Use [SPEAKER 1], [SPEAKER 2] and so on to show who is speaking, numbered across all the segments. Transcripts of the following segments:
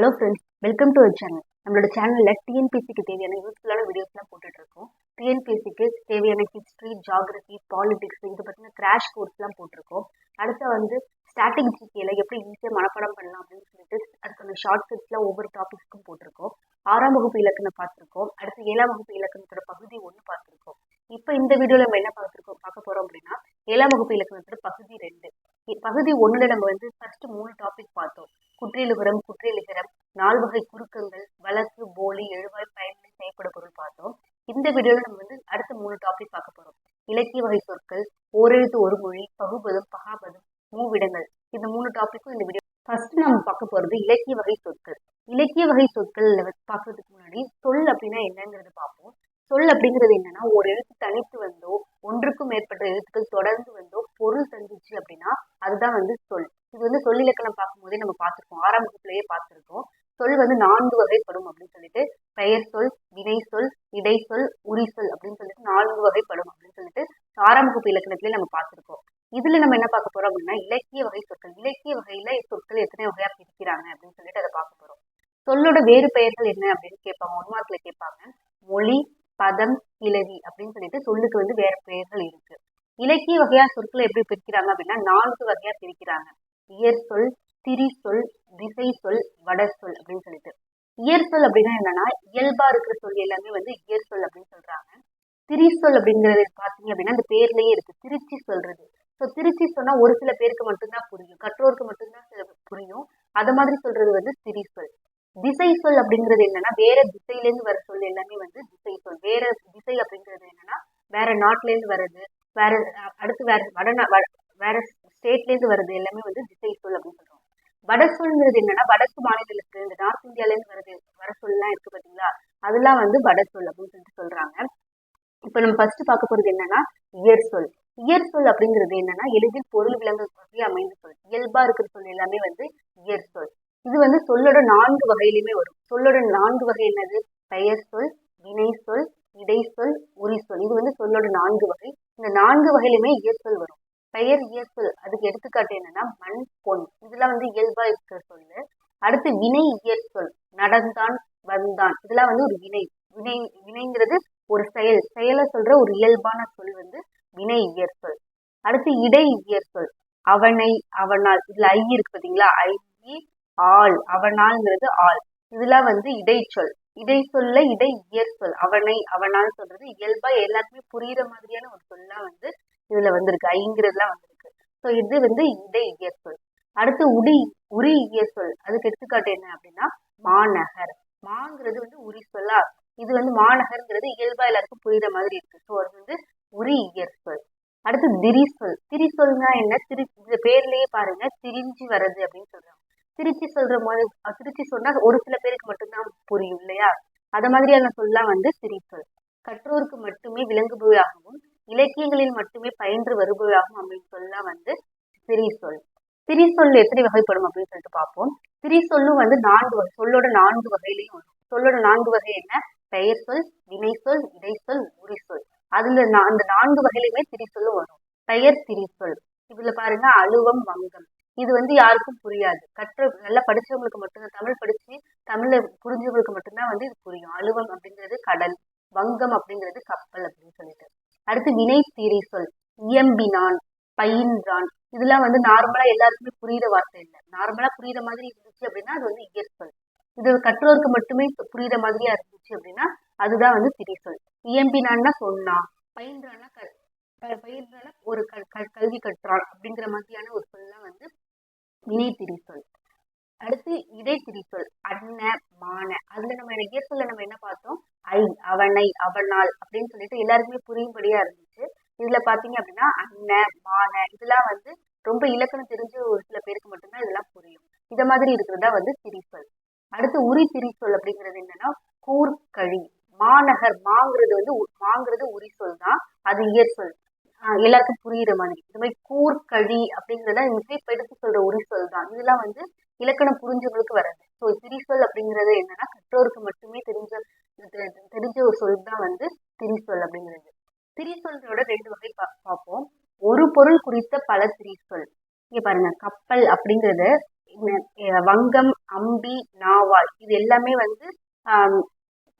[SPEAKER 1] Hello friends welcome to our channel நம்மளோட சேனலில் டிஎன்பிஎஸ்சிக்கு தேவையான யூஸ்ஃபுல்லான வீடியோஸ்லாம் போட்டுட்ருக்கோம் இருக்கோம். தேவையான ஹிஸ்ட்ரி ஜாகிரபி பாலிடிக்ஸ் இது பற்றின கிராஷ் கோர்ஸ்லாம் போட்டிருக்கோம். அடுத்து வந்து ஸ்டாட்டிக் ஜிகேல எப்படி ஈஸியாக மனப்பாடம் பண்ணலாம் அப்படின்னு சொல்லிட்டு அதுக்கான ஷார்ட் கட்ஸ்லாம் ஒவ்வொரு டாபிக்ஸ்க்கும் போட்டிருக்கோம். ஆறாம் வகுப்பு இலக்கணம் பார்த்துருக்கோம். அடுத்து ஏழாம் வகுப்பு இலக்கணத்தோட பகுதி ஒன்று பார்த்துருக்கோம். இப்போ இந்த வீடியோவில் நம்ம என்ன பார்த்துருக்கோம்? பார்க்க போகிறோம் அப்படின்னா ஏழாம் வகுப்பு இலக்கணத்தோட பகுதி ரெண்டு. பகுதி ஒன்றில் நம்ம வந்து ஃபர்ஸ்ட் மூணு டாபிக் பார்த்தோம். குற்றியலுகரம் குற்றியலுகரம் நால்வகை குறுக்கங்கள் வழக்கு போலி எழுவாய் பயனில் செய்யப்படும் பொருள் பார்த்தோம். இந்த வீடியோவில் நம்ம வந்து அடுத்த மூணு டாபிக் பார்க்க போகிறோம் இலக்கிய வகை சொற்கள் ஓரெழுத்து ஒரு மொழி பகுபதம் பகாபதம் மூவிடங்கள். இந்த மூணு டாப்பிக்கும் இந்த வீடியோ ஃபர்ஸ்ட் நம்ம பார்க்க போகிறது இலக்கிய வகை சொற்கள். இலக்கிய வகை சொற்கள் பார்க்கறதுக்கு முன்னாடி சொல் அப்படின்னா என்னங்கிறது பார்ப்போம். சொல் அப்படிங்கிறது என்னன்னா ஒரு எழுத்து தனித்து வந்தோ ஒன்றுக்கும் மேற்பட்ட எழுத்துக்கள் தொடர்ந்து வந்தோ பொருள் தந்துச்சு அப்படின்னா அதுதான் வந்து சொல். இது வந்து சொல் இலக்கணம் பார்க்கும்போதே நம்ம பார்த்துருக்கோம். ஆறாம் வகுப்புலயே பார்த்துருக்கோம். சொல் வந்து நான்கு வகைப்படும் அப்படின்னு சொல்லிட்டு பெயர் சொல் வினை சொல் இடை சொல் உரி சொல் அப்படின்னு சொல்லிட்டு நான்கு வகைப்படும் அப்படின்னு சொல்லிட்டு ஆறாம் வகுப்பு இலக்கணத்திலே நம்ம பார்த்துருக்கோம். இதுல நம்ம என்ன பார்க்க போறோம் அப்படின்னா இலக்கிய வகை சொற்கள். இலக்கிய வகையில சொற்கள் எத்தனை வகையா பிரிக்கிறாங்க அப்படின்னு சொல்லிட்டு அதை பார்க்க போறோம். சொல்லோட வேறு பெயர்கள் என்ன அப்படின்னு கேட்பாங்க. ஒன் மார்க்ல கேட்பாங்க. மொழி பதம் கிளவி அப்படின்னு சொல்லிட்டு சொல்லுக்கு வந்து வேற பெயர்கள் இருக்கு. இலக்கிய வகையா சொற்களை எப்படி பிரிக்கிறாங்க அப்படின்னா நான்கு வகையா பிரிக்கிறாங்க. இயற் சொல் திரி சொல் திசை சொல் வட சொல் அப்படின்னு சொல்லிட்டு. இயற் சொல் அப்படின்னா என்னன்னா இயல்பா இருக்கிற சொல் எல்லாமே வந்து இயற் சொல் அப்படின்னு சொல்றாங்க. திரி சொல் அப்படிங்கிறது பாத்தீங்க அப்படின்னா அந்த பேர்லயே இருக்கு. திருச்சி சொல்றது. ஸோ திருச்சி சொன்னா ஒரு சில பேருக்கு மட்டும்தான் புரியும். கற்றோருக்கு மட்டும்தான் சில புரியும். அது மாதிரி சொல்றது வந்து திரி சொல் திசை சொல் அப்படிங்கிறது என்னன்னா வேற திசையிலேருந்து வர சொல் எல்லாமே வந்து திசை சொல் வேற திசை அப்படிங்கிறது என்னன்னா வேற நாட்டுல இருந்து வர்றது. வேற அடுத்து வேற வடநா வட- வேற ஸ்டேட்லேருந்து வருது எல்லாமே வந்து திசை சொல் அப்படின்னு சொல்றோம். வட சொல்ங்கிறது என்னன்னா வடக்கு மாநிலத்துக்கு இந்த நார்த் இந்தியாலேருந்து வருது வர சொல்லலாம் இருக்கு பார்த்தீங்களா அதெல்லாம் வந்து வட சொல் அப்படின்னு சொல்லிட்டு சொல்றாங்க. இப்போ நம்ம ஃபர்ஸ்ட் பார்க்க போறது என்னன்னா இயற் சொல். இயற் சொல் அப்படிங்கிறது என்னன்னா எளிதில் பொருள் விலங்கு வகை அமைந்த சொல். இயல்பா இருக்கிற சொல் எல்லாமே வந்து இயற் சொல். இது வந்து சொல்லோட நான்கு வகையிலுமே வரும். சொல்லோட நான்கு வகை என்னது? பெயர் சொல் வினை சொல் இடை சொல் உரி சொல். இது வந்து சொல்லோட நான்கு வகை. இந்த நான்கு வகையிலுமே இயற் சொல் வரும். பெயர் இயற்சொல் அதுக்கு எடுத்துக்காட்டு என்னன்னா மண் பொன். இதெல்லாம் வந்து இயல்பா இருக்கிற சொல்லு. அடுத்து வினை இயற்சொல் நடந்தான் வந்தான். இதெல்லாம் வந்து ஒரு வினை. வினை வினைங்கிறது ஒரு செயல். செயலை சொல்ற ஒரு இயல்பான சொல் வந்து வினை இயற்சொல் அடுத்து இடை இயற்சொல் அவனை அவனால். இதுல ஐ இருக்கு பாத்தீங்களா? ஐ ஆள். அவனால்ங்கிறது ஆள். இதெல்லாம் வந்து இடைச்சொல் இடை சொல்ல இடை இயற்சொல் அவனை அவனால் சொல்றது இயல்பா எல்லாருக்குமே புரியுற மாதிரியான ஒரு சொல்லா வந்து இதுல வந்திருக்கு ஐங்கிறதுலாம் வந்திருக்கு. ஸோ இது வந்து இடை இயற்சொல் அடுத்து உடி உரி இயற்சொல் அதுக்கு எடுத்துக்காட்டு என்ன அப்படின்னா மாநகர். மாங்கிறது வந்து உரி சொல்லா. இது வந்து மாநகர்ங்கிறது இயல்பா எல்லாருக்கும் புரியுற மாதிரி இருக்கு. ஸோ அது வந்து உரி இயற்சொல் அடுத்து திரிசொல். திரிசொல்னா என்ன? திரு இந்த பேர்லயே பாருங்க திரிஞ்சு வர்றது அப்படின்னு சொல்றாங்க. திருச்சி சொல்ற மாதிரி திருச்சி சொன்னா ஒரு சில பேருக்கு மட்டும்தான் புரியும் இல்லையா? அத மாதிரியான சொல்லலாம் வந்து திரிசொல். கற்றோருக்கு மட்டுமே விளங்குபவையாகவும் இலக்கியங்களில் மட்டுமே பயின்று வருபவையாகும் அப்படின்னு சொல்லலாம் வந்து திரிசொல். திரிசொல் எத்தனை வகைப்படும் அப்படின்னு சொல்லிட்டு பார்ப்போம். திரிசொல்லும் வந்து நான்கு வகை சொல்லோட நான்கு வகையிலையும் வரும். சொல்லோட நான்கு வகை என்ன? பெயர் சொல் வினை சொல் இடைச்சொல் உரி சொல். அதுல அந்த நான்கு வகையிலுமே திரிசொல்லும் வரும். பெயர் திரிசொல். இதுல பாருங்க அலுவம் வங்கம். இது வந்து யாருக்கும் புரியாது. கற்ற நல்லா படிச்சவங்களுக்கு மட்டும்தான். தமிழ் படிச்சு தமிழ்ல புரிஞ்சவங்களுக்கு மட்டும்தான் வந்து இது புரியும். அலுவம் அப்படிங்கிறது கடல் வங்கம் அப்படிங்கிறது கப்பல் அப்படின்னு சொல்லி அடுத்து வினை சீரை சொல். இயம்பினான் பயின்றான். இதெல்லாம் வந்து நார்மலா எல்லாருக்குமே புரியுற வார்த்தை இல்லை. நார்மலா புரியுற மாதிரி இருந்துச்சு அப்படின்னா அது வந்து இயற்சொல் இது கற்றோருக்கு மட்டுமே புரியுற மாதிரியா இருந்துச்சு அப்படின்னா அதுதான் வந்து சிறி சொல். இயம்பினான்னா சொன்னான் பயின்றான்னா க- ப- ஒரு க- கல்வி கற்றான் அப்படிங்கிற மாதிரியான ஒரு சொல்லலாம் வந்து வினை திரி சொல். அடுத்து இடை திரி சொல் அன்ன மான. அதுல நம்ம இயற்கையில நம்ம என்ன பார்த்தோம்? ஐ அவனை அவனால் அப்படின்னு சொல்லிட்டு எல்லாருக்குமே புரியும்படியா இருந்துச்சு. இதுல பாத்தீங்க அப்படின்னா அண்ணன் மான இதெல்லாம் வந்து ரொம்ப இலக்கணம் தெரிஞ்ச ஒரு சில பேருக்கு மட்டும்தான் இதெல்லாம் புரியும். இத மாதிரி இருக்கிறதா வந்து திரிசொல். அடுத்து உரி திரிசொல் அப்படிங்கிறது என்னன்னா கூர்க்கழி. மாநகர் மாங்கிறது வந்து உ- மாங்கிறது உரி சொல் தான் அது இயற்சொல் சொல். எல்லாருக்கும் புரியுற மாதிரி. இந்த மாதிரி கூர்க்கழி அப்படிங்கிறத மிகைப்படுத்தி சொல்ற உரி சொல் தான். இதெல்லாம் வந்து இலக்கணம் புரிஞ்சவங்களுக்கு வராது. ஸோ திரிசொல் அப்படிங்கிறது என்னன்னா கற்றோருக்கு மட்டுமே தெரிஞ்ச தெரிஞ்ச ஒரு சொல் தான் வந்து திரிசொல் அப்படிங்கிறது. திரிசொல்களோட ரெண்டு வகை பா- பார்ப்போம். ஒரு பொருள் குறித்த பல திரிசொல். இங்க பாருங்க கப்பல் அப்படிங்கிறது வங்கம் அம்பி நாவால் இது எல்லாமே வந்து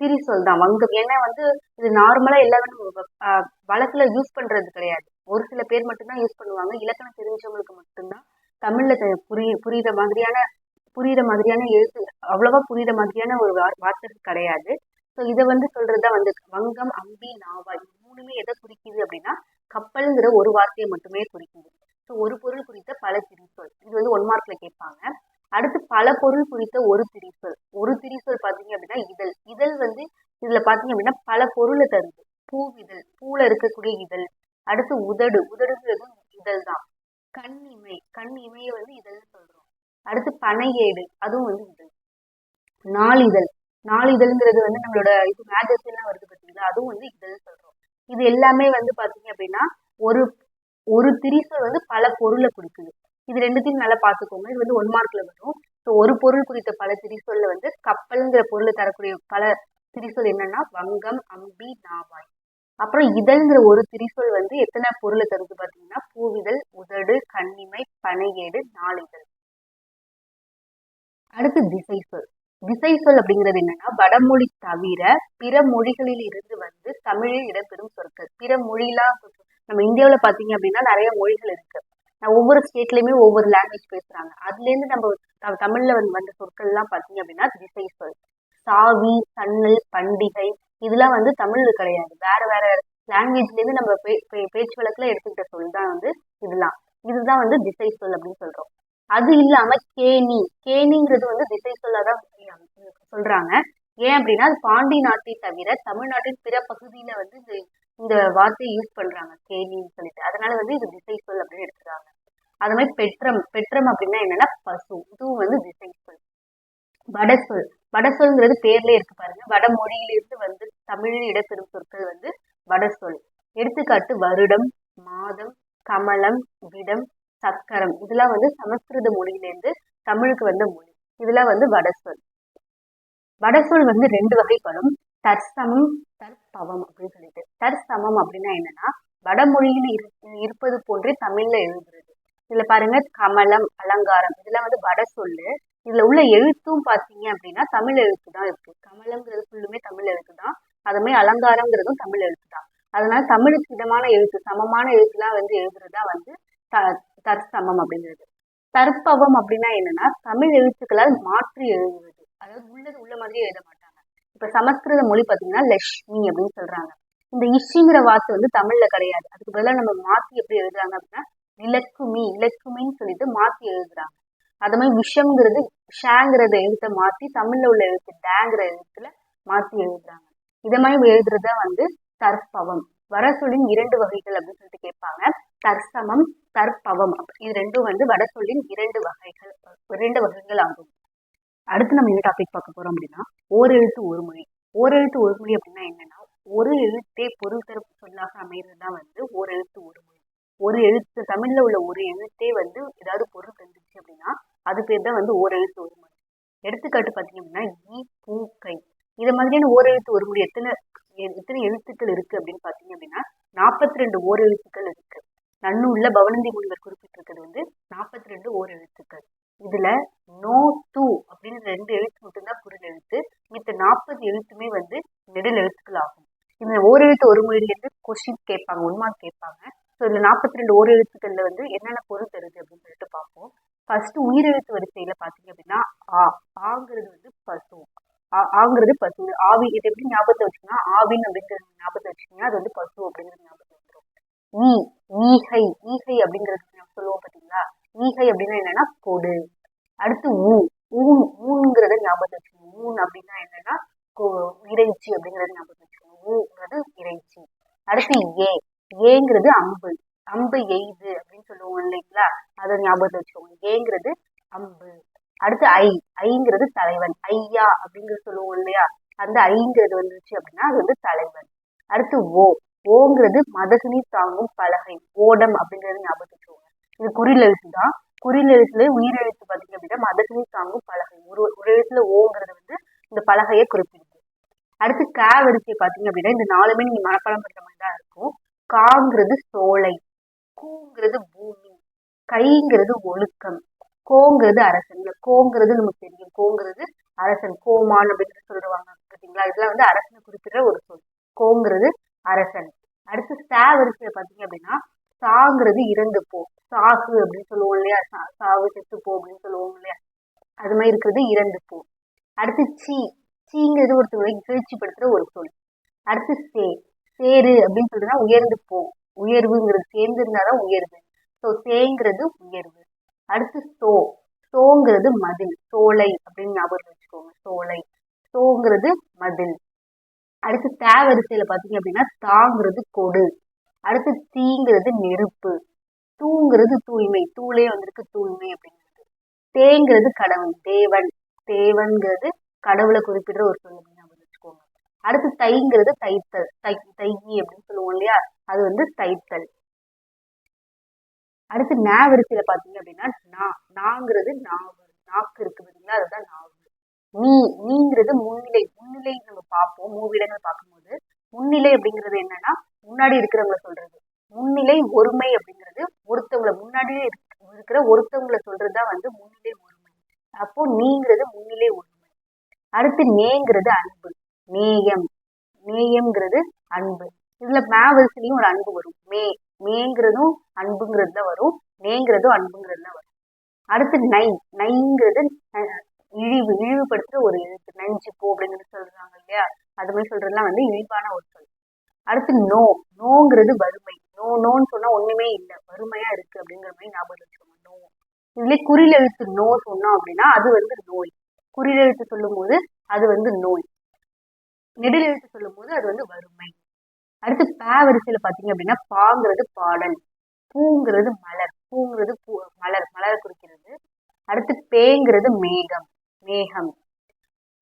[SPEAKER 1] திரிசொல் தான். வங்கம் ஏன்னா வந்து இது நார்மலா எல்லாமே நம்ம வழக்குல யூஸ் பண்றது கிடையாது. ஒரு சில பேர் மட்டும்தான் யூஸ் பண்ணுவாங்க. இலக்கணம் தெரிஞ்சவங்களுக்கு மட்டும்தான் தமிழ்ல புரிய புரியுற மாதிரியான புரியுற மாதிரியான எழுத்து அவ்வளவா புரியுற மாதிரியான ஒரு வார்த்தை கிடையாது. ஸோ இதை வந்து சொல்றதுதான் வந்து வங்கம் அம்பி நாவாய் இது மூணுமே எதை குறிக்குது அப்படின்னா கப்பல்ங்கிற ஒரு வார்த்தையை மட்டுமே குறிக்குது. ஸோ ஒரு பொருள் குறித்த பல திரிசொல். இது வந்து ஒன் மார்க்ல கேட்பாங்க. அடுத்து பல பொருள் குறித்த ஒரு திரிசொல். ஒரு திரிசொல் பார்த்தீங்க அப்படின்னா இதழ். இதழ் வந்து இதுல பார்த்தீங்க அப்படின்னா பல பொருளை தருது. பூவிதழ். பூல இருக்கக்கூடிய இதழ். அடுத்து உதடு. உதடுங்கிறதும் இதழ் தான். கண் இமை. கண் இமையை வந்து இதழ்னு சொல்றோம். அடுத்து பனையேடு அதுவும் வந்து இதழ். நாளிதழ். நாளிதழ்ங்கிறது வந்து நம்மளோட இது மேகசின்லாம் வருது பார்த்தீங்களா அதுவும் வந்து இதழ் சொல்றோம். இது எல்லாமே வந்து பார்த்தீங்க அப்படின்னா ஒரு ஒரு திரிசொல் வந்து பல பொருளை குறிக்குது. இது ரெண்டுத்தையும் நல்லா பார்த்துக்கோங்க. இது வந்து ஒன் மார்க்ல வரும். ஸோ ஒரு பொருள் குறித்த பல திரிசொல்ல வந்து கப்பல்ங்கிற பொருளை தரக்கூடிய பல திரிசொல் என்னன்னா வங்கம் அம்பி நாவாய். அப்புறம் இதழ்ங்கிற ஒரு திரிசொல் வந்து எத்தனை பொருளை தருது பார்த்தீங்கன்னா பூவிதழ் உதடு கண்ணிமை பனையேடு நாளிதழ். அடுத்து திசை சொல் திசை சொல் அப்படிங்கிறது என்னன்னா வடமொழி தவிர பிற மொழிகளில் இருந்து வந்து தமிழில் இடம்பெறும் சொற்கள். பிற மொழிலாம் நம்ம இந்தியாவில் பார்த்தீங்க அப்படின்னா நிறைய மொழிகள் இருக்கு. நான் ஒவ்வொரு ஸ்டேட்லயுமே ஒவ்வொரு லாங்குவேஜ் பேசுறாங்க. அதுல இருந்து நம்ம த- தமிழ்ல வந்து வந்த சொற்கள்லாம் பார்த்தீங்க அப்படின்னா திசை சொல் சாவி சன்னல் பண்டிகை இதெல்லாம் வந்து தமிழ் கிடையாது. வேற வேற லாங்குவேஜ்ல இருந்து நம்ம பே பே- பேச்சு வழக்குல எடுத்துக்கிட்ட சொல் தான் வந்து இதெல்லாம். இதுதான் வந்து திசை சொல் அப்படின்னு சொல்றோம். அது இல்லாம கேணி. கேணிங்கிறது வந்து திசை சொல்லாதான் சொல்றாங்க. ஏன் அப்படின்னா அது பாண்டி நாட்டை தவிர தமிழ்நாட்டின் பிற பகுதியில வந்து இந்த இந்த வார்த்தையை யூஸ் பண்றாங்க. கேணின்னு சொல்லிட்டு. அதனால வந்து இது திசை சொல் அப்படின்னு எடுத்துக்கிறாங்க. அது மாதிரி பெற்றம் பெற்றம் அப்படின்னா என்னன்னா பசு. இதுவும் வந்து திசை சொல். வடசொல் வடசொல்ங்கிறது பேர்ல இருக்கு பாருங்க. வடமொழியிலிருந்து வந்து தமிழில் இடம்பெறும் சொற்கள் வந்து வடசொல் எடுத்துக்காட்டு வருடம் மாதம் கமலம் விடம் சக்கரம் இதெல்லாம் வந்து சமஸ்கிருத மொழியிலேருந்து தமிழுக்கு வந்த மொழி. இதெல்லாம் வந்து வடசொல். வடசொல் வந்து ரெண்டு வகைப்படும். தற்சமம் தற்பவம் அப்படின்னு சொல்லிட்டு. தற்சமம் அப்படின்னா என்னன்னா வடமொழியில் இரு- இருப்பது போன்றே தமிழ்ல எழுதுறது. இதுல பாருங்க கமலம் அலங்காரம் இதெல்லாம் வந்து வட சொல்லு இதுல உள்ள எழுத்தும் பாத்தீங்க அப்படின்னா தமிழ் எழுத்து தான் இருக்கு. கமலம்ங்கிறது ஃபுல்லுமே தமிழ் எழுத்து தான். அதுமே அலங்காரங்கிறதும் தமிழ் எழுத்து தான். அதனால தமிழுக்கு இதமான எழுத்து சமமான எழுத்துலாம் வந்து எழுதுறதா வந்து த தற்சமம் அப்படிங்கிறது. தற்பவம் அப்படின்னா என்னன்னா தமிழ் எழுத்துக்களால் மாற்றி எழுதுவது. அதாவது உள்ளது உள்ள மாதிரி எழுத மாட்டாங்க. இப்ப சமஸ்கிருத மொழி பாத்தீங்கன்னா லட்சுமி அப்படின்னு சொல்றாங்க. இந்த இஷிங்கிற வார்த்தை வந்து தமிழ்ல கிடையாது. அதுக்கு பதிலாக நம்ம மாத்தி எப்படி எழுதுறாங்க அப்படின்னா இலக்குமி இலக்குமின்னு சொல்லிட்டு மாத்தி எழுதுறாங்க. அது மாதிரி விஷம்ங்கிறது ஷேங்கிறத எழுத்தை மாத்தி தமிழ்ல உள்ள எழுத்து டேங்கிற எழுத்துல மாத்தி எழுதுறாங்க. இதை மாதிரி எழுதுறத வந்து தற்பவம். வடசொல்லின் இரண்டு வகைகள் அப்படின்னு சொல்லிட்டு கேட்பாங்க. தற்சமம் தற்பவம். இது ரெண்டும் வந்து வடசொல்லின் இரண்டு வகைகள் இரண்டு வகைகள் ஆகும். அடுத்து நம்ம என்ன டாபிக் பார்க்க போறோம் அப்படின்னா ஓரெழுத்து ஒரு மொழி. ஓரெழுத்து ஒரு மொழி அப்படின்னா என்னன்னா ஒரு எழுத்தே பொருள் தரும் சொல்லாக அமைகிறது தான் வந்து ஓரெழுத்து ஒரு மொழி. ஒரு எழுத்து தமிழ்ல உள்ள ஒரு எழுத்தே வந்து ஏதாவது பொருள் தந்துச்சு அப்படின்னா அது பேர் தான் வந்து ஓரெழுத்து ஒரு மொழி. எடுத்துக்காட்டு பார்த்தீங்க அப்படின்னா ஈ பூ கை. இது மாதிரியான ஓரெழுத்து ஒரு மொழி எத்தனை எத்தனை எழுத்துக்கள் இருக்கு அப்படின்னு பார்த்தீங்க அப்படின்னா நாற்பத்தி ரெண்டு ஓர் எழுத்துக்கள் இருக்கு. நன்னூல்ல பவனந்தி முனிவர் குறிப்பிட்டிருக்கிறது வந்து நாற்பத்தி ரெண்டு ஓர் எழுத்துக்கள். இதுல நோ து அப்படின்னு ரெண்டு எழுத்து மட்டும்தான் குரல் எழுத்து. மித்த நாற்பது எழுத்துமே வந்து நெடில் எழுத்துக்கள் ஆகும். இந்த ஓர் எழுத்து ஒரு மொழியிலேருந்து கொஸ்டின் கேட்பாங்க உண்மார்க் கேட்பாங்க. ஸோ இந்த நாற்பத்தி ரெண்டு ஓர் எழுத்துக்கள்ல வந்து என்னென்ன பொருள் தருது அப்படின்னு சொல்லிட்டு பார்ப்போம். ஃபர்ஸ்ட் உயிரெழுத்து வரிசையில பாத்தீங்க அப்படின்னா ஆ ஆங்கிறது வந்து பசு. ஆ- ஆங்கிறது பசு. ஆவி இது எப்படி ஞாபகத்தை வச்சுக்கோங்க ஆவின் அப்படிங்கிறது ஞாபகத்தை வச்சுக்கோங்க அது வந்து பசு அப்படிங்கிறது ஞாபகம். ஈ ஈகை ஈகை அப்படிங்கிறது சொல்லுவோம் பார்த்தீங்களா ஈகை அப்படின்னா என்னன்னா கொடு. அடுத்து ஊ ஊன் ஊன்ங்கிறத ஞாபகத்தை வச்சுக்கணும். ஊன் அப்படின்னா என்னன்னா கொ- இறைச்சி அப்படிங்கறத ஞாபகம் வச்சுக்கணும். ஊங்கிறது இறைச்சி. அடுத்து ஏ ஏங்கிறது அம்பு. அம்பு எய்து அப்படின்னு சொல்லுவோம் இல்லைங்களா? அதை ஞாபகத்தை வச்சுக்கோங்க. ஏங்கிறது அம்பு. அடுத்து ஐ ஐங்கிறது தலைவன். ஐயா அப்படிங்கிறது சொல்லுவோம் இல்லையா? அந்த ஐங்கிறது வந்துருச்சு அப்படின்னா அது வந்து தலைவன். அடுத்து ஓ ஓங்கிறது மதகுனி தாங்கும் பலகை ஓடம் அப்படிங்கிறது ஞாபகத்தை வச்சுக்கோங்க இது குறில் எழுத்து தான் குறில் எழுத்துல உயிரெழுத்து பார்த்தீங்க அப்படின்னா மதகுனி தாங்கும் பலகை. ஒரு ஒரு எழுத்துல ஓங்கிறது வந்து இந்த பலகையை குறிப்பிடுது. அடுத்து க வரிசை பார்த்தீங்க அப்படின்னா இந்த நாலுமே நீங்க மனப்பாடம் பண்ற மாதிரி தான் இருக்கும். காங்கிறது சோலை கூங்கிறது பூமி கைங்கிறது ஒழுக்கம் கோங்கிறது அரசன். இல்ல கோங்கிறது நமக்கு தெரியும். கோங்கிறது அரசன் கோமான் அப்படின்னு சொல்லுவாங்க பார்த்தீங்களா இதெல்லாம் வந்து அரசனை குறிப்பிடுற ஒரு சொல். கோங்கிறது அரசன். அடுத்து சா வரிசையில பார்த்தீங்க அப்படின்னா சாங்கிறது இறந்து போ. சாகு அப்படின்னு சொல்லுவோம் இல்லையா? சா- சாவு செத்து போ அப்படின்னு சொல்லுவோம் இல்லையா? அது மாதிரி இருக்கிறது இறந்து போ. அடுத்து சீ. சீங்கிறது ஒருத்தருடைய இகழ்ச்சிப்படுத்துற ஒரு சொல். அடுத்து சே. சேரு அப்படின்னு சொல்றதுனா உயர்ந்து போ. உயர்வுங்கிறது சேர்ந்து இருந்தாதான் உயர்வு. ஸோ சேங்கிறது உயர்வு. அடுத்து சோ சோங்கிறது மதில். சோலை அப்படின்னு ஞாபகம் வச்சுக்கோங்க. சோலை சோங்கிறது மதில். அடுத்து தே வரிசையில பாத்தீங்க அப்படின்னா தாங்கிறது கொடு. அடுத்து தீங்கிறது நெருப்பு. தூங்கிறது தூய்மை. தூளே வந்திருக்கு தூய்மை அப்படிங்கிறது. தேங்கிறது கடவுள். தேவன். தேவன்கிறது கடவுளை குறிப்பிடுற ஒரு சொல் அப்படின்னு வச்சுக்கோங்க. அடுத்து தைங்கிறது தைத்தல். தை தையி அப்படின்னு சொல்லுவோம் இல்லையா? அது வந்து தைத்தல். அடுத்து நா வரிசையில பாத்தீங்க அப்படின்னா நா நாங்கிறது நாவு நாக்கு இருக்கு பார்த்தீங்களா அதுதான் நாவு நீ நீங்கிறது முன்னிலை முன்னிலை நம்ம பார்ப்போம் மூவிடங்கள் பார்க்கும்போது. முன்னிலை அப்படிங்கிறது என்னன்னா முன்னாடி இருக்கிறவங்கள சொல்றது. முன்னிலை ஒருமை அப்படிங்கிறது ஒருத்தவங்களை முன்னாடியே இருக்கிற ஒருத்தவங்கள சொல்றதுதான் வந்து முன்னிலை ஒருமை. அப்போ நீங்கிறது முன்னிலை ஒருமை. அடுத்து நேங்கிறது அன்பு. நேயம். நேயம்ங்கிறது அன்பு. இதுல மேவரிசிலையும் ஒரு அன்பு வரும். மே மேங்கிறதும் அன்புங்கிறது தான் வரும். நேங்கிறதும் அன்புங்கிறது தான் வரும். அடுத்து நை நைங்கிறது இழிவு இழிவுபடுத்துற ஒரு எழுத்து. நஞ்சு போ அப்படின்னு சொல்றாங்க இல்லையா? அது மாதிரி சொல்றதுலாம் வந்து இழிவான ஒரு சொல். அடுத்து நோ. நோங்கிறது வறுமை. நோ நோன்னு சொன்னா ஒண்ணுமே இல்லை. வறுமையா இருக்கு அப்படிங்கிற மாதிரி ஞாபகம் வச்சுக்கோங்க. நோ. இதுல குறில் எழுத்து நோ சொன்னோம் அப்படின்னா அது வந்து நோய். குறில் எழுத்து சொல்லும் போது அது வந்து நோய். நெடில் எழுத்து சொல்லும் போது அது வந்து வறுமை. அடுத்து ப வரிசையில பாத்தீங்க அப்படின்னா பாங்கிறது பாடல். பூங்கிறது மலர். பூங்கிறது பூ மலர். மலர் குறிக்கிறது. அடுத்து பேங்கிறது மேகம். மேகம்.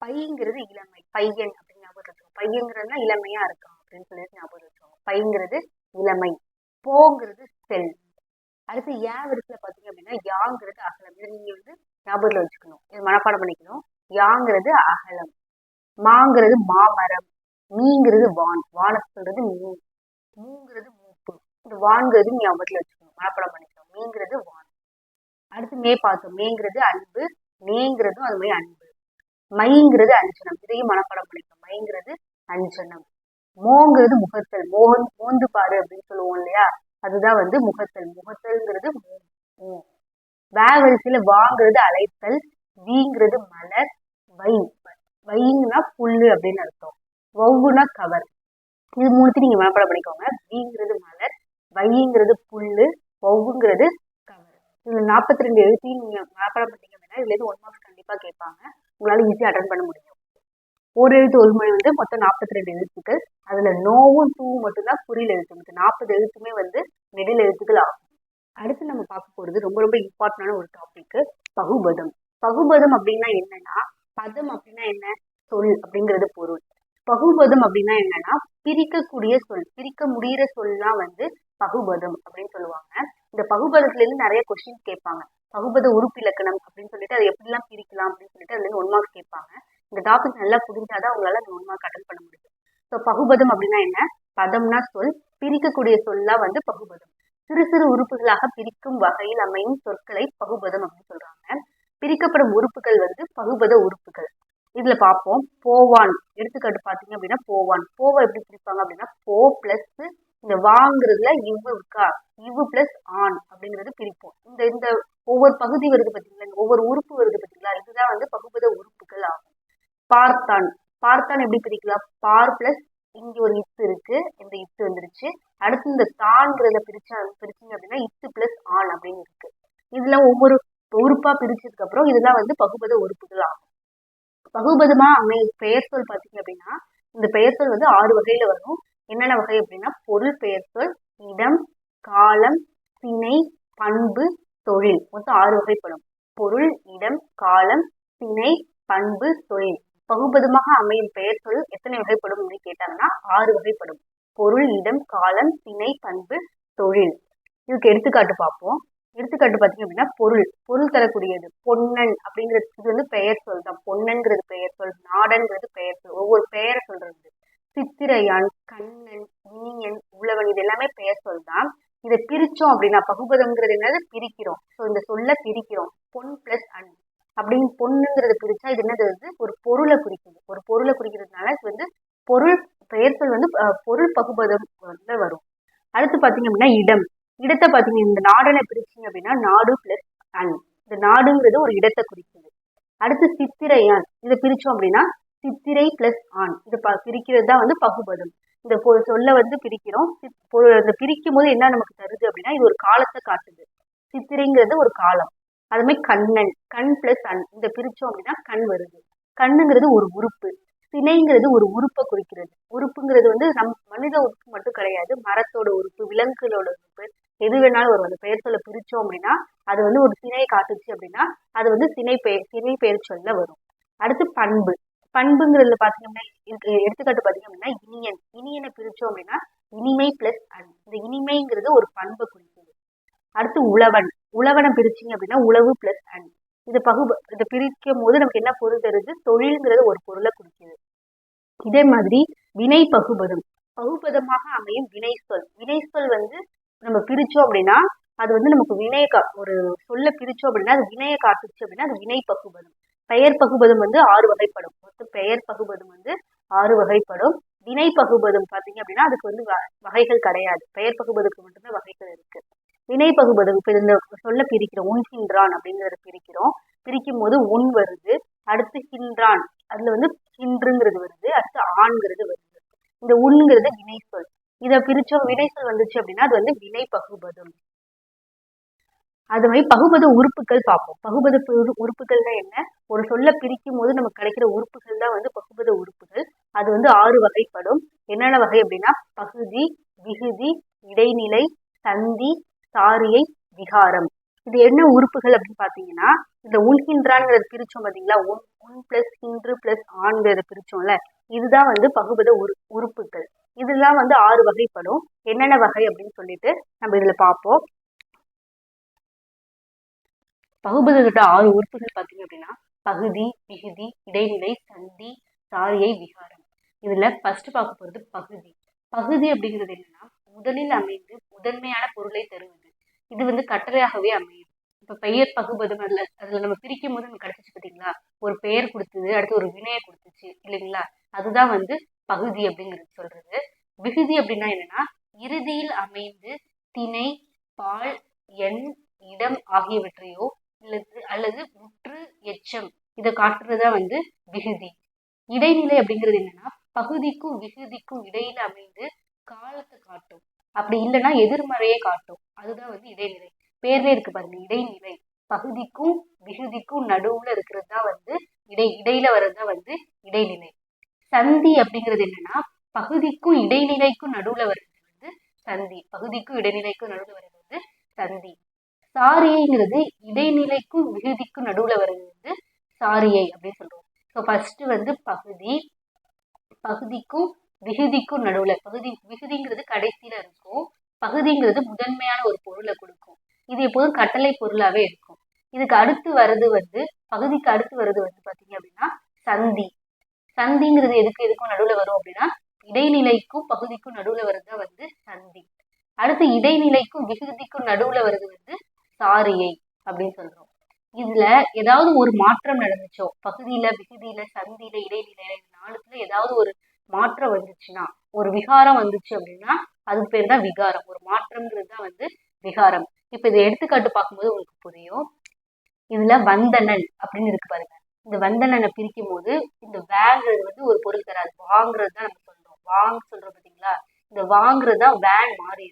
[SPEAKER 1] பைங்கிறது இளமை. பையன் அப்படின்னு ஞாபகம் வச்சுக்கோங்க. பையங்கிறதுனா இளமையா இருக்கான் அப்படின்னு சொல்லி ஞாபகம் வச்சுக்கோங்க. பைங்கிறது இளமை. போங்கிறது செல். அடுத்து ஏ விருத்துல பாத்தீங்க அப்படின்னா யாங்கிறது அகலம். இதை நீங்க வந்து ஞாபகத்துல வச்சுக்கணும். இது மனப்பாடம் பண்ணிக்கணும். யாங்கிறது அகலம். மாங்கிறது மாமரம். மீங்கிறது வான். வானை சொல்றது மீ. மூங்கிறது மூப்பு. இந்த வான்கிறது ஞாபகத்துல வச்சுக்கணும். மனப்பாடம் பண்ணிக்கணும். மீங்கிறது வான். அடுத்து மே பார்த்தோம். மேங்கிறது அன்பு. நேங்கிறதும் அது மாதிரி அன்பு. மைங்கிறது அஞ்சனம். இதையும் மனப்பாடம் பண்ணிக்கணும் மைங்கிறது அஞ்சனம். மோங்கிறது முகத்தல். மோகன் மோந்து பாரு அப்படின்னு சொல்லுவோம் இல்லையா? அதுதான் வந்து முகத்தல். முகத்தல்ங்கிறது வேவரிசையில வாங்கிறது அழைத்தல் வீங்கிறது மலர். வை. வைங்கன்னா புல்லு அப்படின்னு அர்த்தம். ஒவ்வொன்னா கவர். இது மூணுத்தையும் நீங்க மனப்பாடம் பண்ணிக்கோங்க. வீங்கிறது மலர். வைங்கிறது புல்லு. ஒவ்வுங்கிறது கவர். இதுல நாற்பத்தி ரெண்டு எழுத்தையும் நீங்க மனப்பாடம் பண்ணீங்க இதுலேருந்து ஒன் மார்க்ஸ் கண்டிப்பாக கேட்பாங்க. உங்களால் ஈஸியாக அட்டன் பண்ண முடியும். ஒரு எழுத்து ஒரு மொழி வந்து மொத்தம் நாற்பத்தி ரெண்டு எழுத்துக்கள். அதில் நோவும் தூவும் மட்டும்தான் குறியில் எழுத்து. மொத்தம் நாற்பது எழுத்துமே வந்து நெடில் எழுத்துக்கள் ஆகும். அடுத்து நம்ம பார்க்க போகிறது ரொம்ப ரொம்ப இம்பார்ட்டண்டான ஒரு டாபிக் பகுபதம். பகுபதம் அப்படின்னா என்னன்னா பதம் அப்படின்னா என்ன? சொல் அப்படிங்கிறது பொருள். பகுபதம் அப்படின்னா என்னன்னா பிரிக்கக்கூடிய சொல். பிரிக்க முடியிற சொல்லாம் வந்து பகுபதம் அப்படின்னு சொல்லுவாங்க. இந்த பகுபதத்துல இருந்து நிறைய கொஸ்டின் கேட்பாங்க. பகுபத உறுப்பு இலக்கணம் அப்படின்னு சொல்லிட்டு அதை எப்படிலாம் பிரிக்கலாம் அப்படின்னு சொல்லிட்டு அதுல ஒன் மார்க் கேட்பாங்க. இந்த டாபிக் நல்லா புரிஞ்சாதான் அவங்களால அந்த ஒன் மார்க் அட்டன் பண்ண முடியும். ஸோ பகுபதம் அப்படின்னா என்ன? பதம்னா சொல் பிரிக்கக்கூடிய சொல்லா வந்து பகுபதம். சிறு சிறு உறுப்புகளாக பிரிக்கும் வகையில் அமையும் சொற்களை பகுபதம் அப்படின்னு சொல்றாங்க. பிரிக்கப்படும் உறுப்புகள் வந்து பகுபத உறுப்புகள். இதுல பார்ப்போம். போவான். எடுத்துக்காட்டு பார்த்தீங்க அப்படின்னா போவான். போவை எப்படி பிரிப்பாங்க அப்படின்னா போ பிளஸ் இந்த வாங்குறதுல இவ்வு இருக்கா? இவ்வு பிளஸ் ஆண் அப்படிங்கிறது பிரிப்போம். இந்த இந்த ஒவ்வொரு பகுதி வருது பாத்தீங்களா? ஒவ்வொரு உறுப்பு வருது பாத்தீங்களா? இதுதான் வந்து பகுபத உறுப்புகள் ஆகும். பார்த்தான். பார்த்தான் எப்படி பிரிக்கலாம் பார் பிளஸ் இங்க ஒரு இத்து இருக்கு. இந்த இத்து வந்துருச்சு. அடுத்து இந்த தான்ங்கிறத பிரிச்சா பிரிச்சீங்க அப்படின்னா இத்து பிளஸ் ஆண் அப்படின்னு இருக்கு. இதுல ஒவ்வொரு உறுப்பா பிரிச்சதுக்கு அப்புறம் இதெல்லாம் வந்து பகுபத உறுப்புகள் ஆகும். பகுபதமா அமை பெயர் சொல் பாத்தீங்க அப்படின்னா இந்த பெயர் சொல் வந்து ஆறு வகையில வரும். என்னென்ன வகை அப்படின்னா பொருள் பெயர் சொல் இடம் காலம் திணை பண்பு தொழில். மொத்தம் ஆறு வகைப்படும். பொருள் இடம் காலம் திணை பண்பு தொழில். பகுபதமாக அமையும் பெயர் சொல் எத்தனை வகைப்படும் அப்படின்னு கேட்டாங்கன்னா ஆறு வகைப்படும். பொருள் இடம் காலம் திணை பண்பு தொழில். இதுக்கு எடுத்துக்காட்டு பார்ப்போம். எடுத்துக்காட்டு பார்த்தீங்க அப்படின்னா பொருள். பொருள் தரக்கூடியது. பொன்னன் அப்படிங்கிறது இது வந்து பெயர் சொல் தான். பொன்னன்கிறது பெயர் சொல் நாடன்கிறது பெயர் சொல். ஒவ்வொரு பெயரை சொல்றது. சித்திரையான் கண்ணன் இனியன் உழவன் இது எல்லாமே பெயர் சொல் தான் இதை பிரிச்சோம் அப்படின்னா பகுபதம்ங்கிறது என்னது? பிரிக்கிறோம். ஸோ இந்த சொல்ல பிரிக்கிறோம். பொன் குறிச்சா இது என்னது? வந்து ஒரு பொருளை குறிக்குது. ஒரு பொருளை குறிக்கிறதுனால இது வந்து பொருள் பெயர்ச்சொல் வந்து பொருள் பகுபதம் வந்து வரும். அடுத்து பார்த்தீங்க அப்படின்னா இடம். இடத்தை பார்த்தீங்க இந்த நாடனை பிரிச்சிங்க அப்படின்னா நாடு பிளஸ் அன். இந்த நாடுங்கிறது ஒரு இடத்தை குறிக்குது. அடுத்து சித்திரையான். இதை பிரிச்சோம் அப்படின்னா சித்திரை பிளஸ் ஆண். இது ப பிரிக்கிறது தான் வந்து பகுபதம். இந்த சொல்ல வந்து பிரிக்கிறோம். சித்- இந்த பிரிக்கும் போது என்ன நமக்கு தருது அப்படின்னா இது ஒரு காலத்தை காட்டுது. சித்திரைங்கிறது ஒரு காலம். அது மாதிரி கண்ணன். கண் பிளஸ் அண். இந்த பிரிச்சோம் அப்படின்னா கண் வருது. கண்ணுங்கிறது ஒரு உறுப்பு. சினைங்கிறது ஒரு உறுப்பை குறிக்கிறது. உறுப்புங்கிறது வந்து நம் மனித உறுப்பு மட்டும் கிடையாது. மரத்தோட உறுப்பு விலங்குகளோட உறுப்பு எது வேணாலும் வரும். அந்த பெயர் சொல்ல பிரிச்சோம் அப்படின்னா அது வந்து ஒரு சினை காட்டுச்சு அப்படின்னா அது வந்து சினை பெயர் சினை பெயர் சொல்ல வரும். அடுத்து பண்பு. பண்புங்கிறதுல பார்த்தீங்கன்னா இதுக்கு எடுத்துக்காட்டு பாத்தீங்க அப்படின்னா இனியன். இனியனை பிரிச்சோம் அப்படின்னா இனிமை பிளஸ் அன் இந்த இனிமைங்கிறது ஒரு பண்பை குறிக்குது. அடுத்து உழவன். உழவனை பிரிச்சிங்க அப்படின்னா உழவு பிளஸ் அன் இதை பகு இதை பிரிக்கும் போது நமக்கு என்ன பொருள் தருது? தொழில்ங்கிறது ஒரு பொருளை குறிக்குது. இதே மாதிரி வினை பகுபதம். பகுபதமாக அமையும் வினை சொல். வினை சொல் வந்து நம்ம பிரிச்சோம் அப்படின்னா அது வந்து நமக்கு வினைய ஒரு சொல்ல பிரிச்சோம் அப்படின்னா அது வினையை காட்டுச்சு அப்படின்னா அது வினை பகுபதம். பெயர் பகுபதும் வந்து ஆறு வகைப்படும். மொத்தம் பெயர் பகுபதும் வந்து ஆறு வகைப்படும். வினை பகுபதும் பார்த்தீங்க அப்படின்னா அதுக்கு வந்து வ- வகைகள் கிடையாது. பெயர் பகுபதுக்கு மட்டும்தான் வகைகள் இருக்கு. வினை பகுபதும் இப்போ இந்த சொல்ல பிரிக்கிறோம் உன் ஹின்றான் அப்படிங்கிறத பிரிக்கிறோம். பிரிக்கும் போது உன் வருது அடுத்து ஹின்றான். அதுல வந்து ஹின்றுங்கிறது வருது அடுத்து ஆண்கிறது வருது. இந்த உண்கிறது வினை சொல் இதை பிரிச்சோம் வினை சொல் வந்துச்சு அப்படின்னா அது வந்து வினை பகுபதும். அது மாதிரி பகுபத உறுப்புகள் பார்ப்போம். பகுபத உறுப்புகள்னா என்ன? ஒரு சொல்ல பிரிக்கும் போது நமக்கு கிடைக்கிற உறுப்புகள் தான் வந்து பகுபத உறுப்புகள். அது வந்து ஆறு வகைப்படும். என்னென்ன வகை அப்படின்னா? பகுதி விகுதி இடைநிலை சந்தி சாரியை விகாரம். இது என்ன உறுப்புகள் அப்படின்னு பார்த்தீங்கன்னா இந்த உள்கின்றான்ங்கிறத பிரிச்சோம் பார்த்தீங்களா? உன் உன் பிளஸ் ஹின்று பிளஸ் ஆண்கிறத பிரிச்சோம்ல. இதுதான் வந்து பகுபத உரு உறுப்புகள். இதெல்லாம் வந்து ஆறு வகைப்படும். என்னென்ன வகை அப்படின்னு சொல்லிட்டு நம்ம இதுல பார்ப்போம். பகுபதத்தோட ஆறு உறுப்புகள் பார்த்தீங்க அப்படின்னா பகுதி மிகுதி இடைநிலை சந்தி சாரியை விகாரம். இதுல ஃபர்ஸ்ட் பார்க்க போறது பகுதி. பகுதி அப்படிங்கிறது என்னன்னா முதலில் அமைந்து முதன்மையான பொருளை தருவது. இது வந்து கட்டளையாகவே அமையும். இப்ப பெயர் பகுபதம் அதுல அதுல நம்ம பிரிக்கும் போது நமக்கு கிடைச்சிச்சு பார்த்தீங்களா? ஒரு பெயர் கொடுத்தது அடுத்து ஒரு வினையை கொடுத்துச்சு இல்லைங்களா? அதுதான் வந்து பகுதி அப்படிங்கிறது சொல்றது. விகுதி அப்படின்னா என்னன்னா இறுதியில் அமைந்து திணை பால் எண் இடம் ஆகியவற்றையோ அல்லது அல்லது முற்று எச்சம். இதை காட்டுறதா வந்து விகுதி. இடைநிலை அப்படிங்கிறது என்னன்னா பகுதிக்கும் விகுதிக்கும் இடையில அமைந்து காலத்தை காட்டும். அப்படி இல்லைன்னா எதிர்மறையை காட்டும். அதுதான் வந்து இடைநிலை. பேர்ல இருக்கு பாருங்க. இடைநிலை. பகுதிக்கும் விகுதிக்கும் நடுவுல இருக்கிறது தான் வந்து இடை இடையில வர்றதா வந்து இடைநிலை. சந்தி அப்படிங்கிறது என்னன்னா பகுதிக்கும் இடைநிலைக்கும் நடுவுல வர்றது வந்து சந்தி. பகுதிக்கும் இடைநிலைக்கும் நடுவுல வர்றது வந்து சந்தி. சாரியைங்கிறது இடைநிலைக்கும் விகுதிக்கும் நடுவுல வர்றது வந்து சாரியை அப்படின்னு சொல்றோம். ஸோ ஃபர்ஸ்ட் வந்து பகுதி பகுதிக்கும் விகுதிக்கும் நடுவுல பகுதி விகுதிங்கிறது கடைசியில இருக்கும். பகுதிங்கிறது முதன்மையான ஒரு பொருளை கொடுக்கும். இது எப்போதும் கட்டளை பொருளாவே இருக்கும். இதுக்கு அடுத்து வர்றது வந்து பகுதிக்கு அடுத்து வர்றது வந்து பாத்தீங்க அப்படின்னா சந்தி. சந்திங்கிறது எதுக்கு எதுக்கும் நடுவுல வரும் அப்படின்னா இடைநிலைக்கும் பகுதிக்கும் நடுவுல வர்றது தான் வந்து சந்தி. அடுத்து இடைநிலைக்கும் விகுதிக்கும் நடுவுல வர்றது வந்து சாரியை அப்படின்னு சொல்றோம். இதுல ஏதாவது ஒரு மாற்றம் நடந்துச்சோ? பகுதியில விகுதியில சந்தியில இடைநிலையில இந்த ஏதாவது ஒரு மாற்றம் வந்துச்சுன்னா ஒரு விகாரம் வந்துச்சு அப்படின்னா அதுக்கு பேர் தான் விகாரம். ஒரு மாற்றம்ங்கிறது தான் வந்து விகாரம். இப்ப இதை எடுத்துக்காட்டு பார்க்கும்போது உங்களுக்கு புரியும். இதுல வந்தனன் அப்படின்னு இருக்கு பாருங்க. இந்த வந்தனனை பிரிக்கும் போது இந்த வேங்கிறது வந்து ஒரு பொருள் தராது. வாங்குறது தான் நம்ம சொல்றோம். வாங்க சொல்றோம் பாத்தீங்களா? இந்த வாங்குறது தான் வேன் மாறி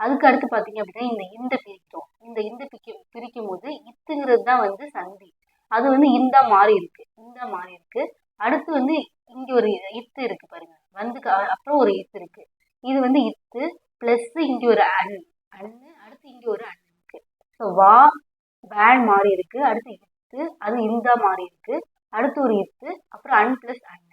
[SPEAKER 1] அதுக்கு அடுத்து பார்த்தீங்க அப்படின்னா இந்த இந்த பிரிக்கும் இந்த இந்த பிரிக்கும் பிரிக்கும் போது இத்துங்கிறது தான் வந்து சந்தி. அது வந்து இந்தா மாறி இருக்கு. இந்தா மாறி இருக்கு. அடுத்து வந்து இங்க ஒரு இத்து இருக்கு பாருங்க. வந்துக்கு அப்புறம் ஒரு இத்து இருக்கு. இது வந்து இத்து பிளஸ் இங்க ஒரு அண் அண்ணு அடுத்து இங்க ஒரு அண் இருக்கு. ஸோ வா வேன் மாறி இருக்கு. அடுத்து இத்து அது இந்தா மாறி இருக்கு. அடுத்து ஒரு இத்து அப்புறம் அன் பிளஸ் அண்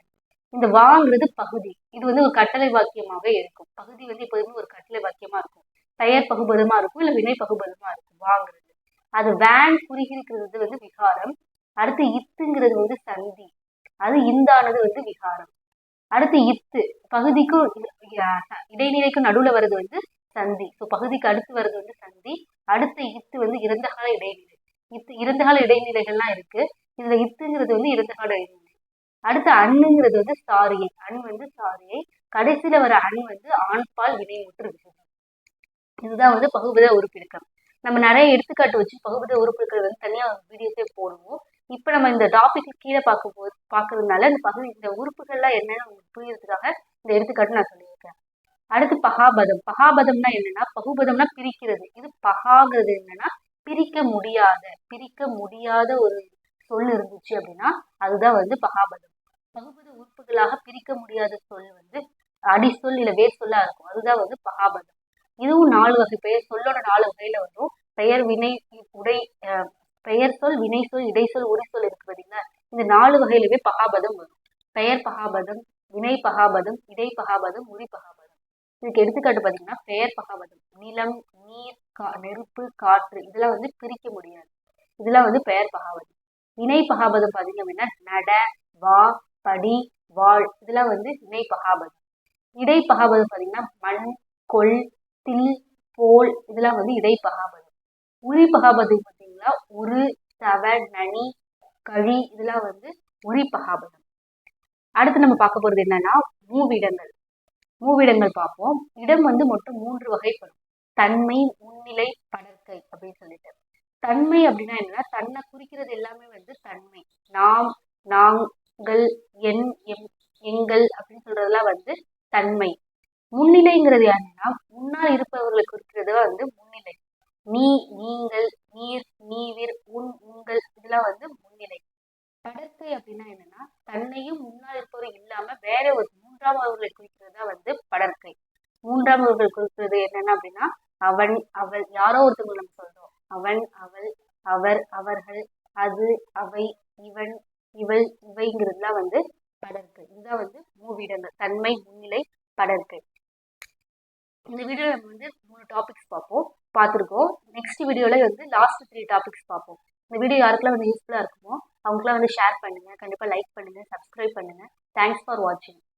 [SPEAKER 1] இந்த வாங்கிறது பகுதி. இது வந்து ஒரு கட்டளை வாக்கியமாகவே இருக்கும். பகுதி வந்து எப்போதுமே ஒரு கட்டளை வாக்கியமா இருக்கும். பெயர் பகுபதமா இருக்கும் இல்ல வினை பகுபதமா இருக்கும் வாங்குறது. அது வேன் குறிகிறது வந்து விகாரம். அடுத்து இத்துங்கிறது வந்து சந்தி. அது இந்தானது வந்து விகாரம். அடுத்து இத்து. பகுதிக்கும் இடைநிலைக்கும் நடுவுல வர்றது வந்து சந்தி. ஸோ பகுதிக்கு அடுத்து வர்றது வந்து சந்தி. அடுத்த இத்து வந்து இறந்த கால இடைநிலை. இத்து இறந்த கால இடைநிலைகள்லாம் இருக்கு. இதுல இத்துங்கிறது வந்து இறந்த கால இடைநிலை. அடுத்து அண்ணுங்கிறது வந்து சாரியை. அண் வந்து சாரியை. கடைசியில வர அண் வந்து ஆண்பால் வினைமுற்று விகுதி இதுதான் வந்து பகுபத உறுப்பிடுக்கம் நம்ம நிறைய எடுத்துக்காட்டு வச்சு பகுபத உறுப்புகள் வந்து தனியா வீடியோஸே போடுவோம். இப்போ நம்ம இந்த டாபிக் கீழே பார்க்க போ பார்க்கறதுனால இந்த பகுதி இந்த உறுப்புகள்லாம் என்னன்னு உங்களுக்கு புரியறதுக்காக இந்த எடுத்துக்காட்டு நான் சொல்லியிருக்கேன். அடுத்து பகாபதம். பகாபதம்னா என்னன்னா பகுபதம்னா பிரிக்கிறது. இது பகாங்கிறது என்னன்னா பிரிக்க முடியாத பிரிக்க முடியாத ஒரு சொல் இருந்துச்சு அப்படின்னா அதுதான் வந்து பகாபதம். பகுபத உறுப்புகளாக பிரிக்க முடியாத சொல் வந்து அடிசொல் இல்லை வேர் சொல்லா இருக்கும். அதுதான் வந்து பகாபதம். இதுவும் நாலு வகை பெயர் சொல்லோட நாலு வகையில வரும். பெயர் வினை உடை பெயர் சொல் வினை சொல் இடைச்சொல் உரி சொல் இருக்கு பாத்தீங்களா இந்த நாலு வகையிலுமே பகாபதம் வரும். பெயர் பகாபதம் வினை பகாபதம் இடை பகாபதம் உரி பகாபதம். இதுக்கு எடுத்துக்காட்டு பாத்தீங்கன்னா பெயர் பகாபதம். நிலம் நீர் கா நெருப்பு காற்று இதெல்லாம் வந்து பிரிக்க முடியாது. இதெல்லாம் வந்து பெயர் பகாபதம். இணை பகாபதம் பாத்தீங்க அப்படின்னா நட வா படி வாழ் இதெல்லாம் வந்து வினை பகாபதம். இடை பகாபதம் பாத்தீங்கன்னா மண் கொள் தில் போல் இதெல்லாம் வந்து இடை பகாபதம் உரி பகாபதம் பார்த்தீங்கன்னா உரு சவ நனி கழி இதெல்லாம் வந்து உரி பகாபதம் அடுத்து நம்ம பார்க்க போறது என்னன்னா மூவிடங்கள். மூவிடங்கள் பார்ப்போம். இடம் வந்து மொத்தம் மூன்று வகைப்படும். தன்மை முன்னிலை படர்க்கை அப்படின்னு சொல்லிட்டு. தன்மை அப்படின்னா என்னன்னா தன்னை குறிக்கிறது எல்லாமே வந்து தன்மை. நாம் நாங்கள் என் எம் எங்கள் அப்படின்னு சொல்றதெல்லாம் வந்து தன்மை. முன்னிலைங்கிறது யாருன்னா முன்னால் இருப்பவர்களை குறிக்கிறது வந்து முன்னிலை. நீ நீங்கள் நீர் நீவிர் உன் உங்கள் இதெல்லாம் வந்து முன்னிலை. படர்க்கை அப்படின்னா என்னன்னா தன்னையும் முன்னால் இருப்பவர் இல்லாம வேற ஒரு மூன்றாம் அவர்களை குறிக்கிறதா வந்து படர்க்கை மூன்றாம் அவர்கள் குறிக்கிறது என்னன்னா அப்படின்னா அவன் அவள் யாரோ ஒருத்தவங்க நம்ம சொல்றோம். அவன் அவள் அவர் அவர்கள் அது அவை இவன் இவள் இவைங்கிறதுலாம் வந்து படர்க்கை இதுதான் வந்து மூவிடங்கள். தன்மை முன்னிலை படர்க்கை இந்த வீடியோவில் நம்ம வந்து மூணு டாபிக்ஸ் பார்ப்போம். பார்த்துருக்கோம். நெக்ஸ்ட் வீடியோவில் வந்து லாஸ்ட் த்ரீ டாபிக்ஸ் பார்ப்போம். இந்த வீடியோ யாருக்கெல்லாம் வந்து யூஸ்ஃபுல்லாக இருக்குமோ அவங்களுக்குலாம் வந்து ஷேர் பண்ணுங்கள் கண்டிப்பாக லைக் பண்ணுங்கள் சப்ஸ்கிரைப் பண்ணுங்கள் தேங்க்ஸ் ஃபார் வாட்சிங்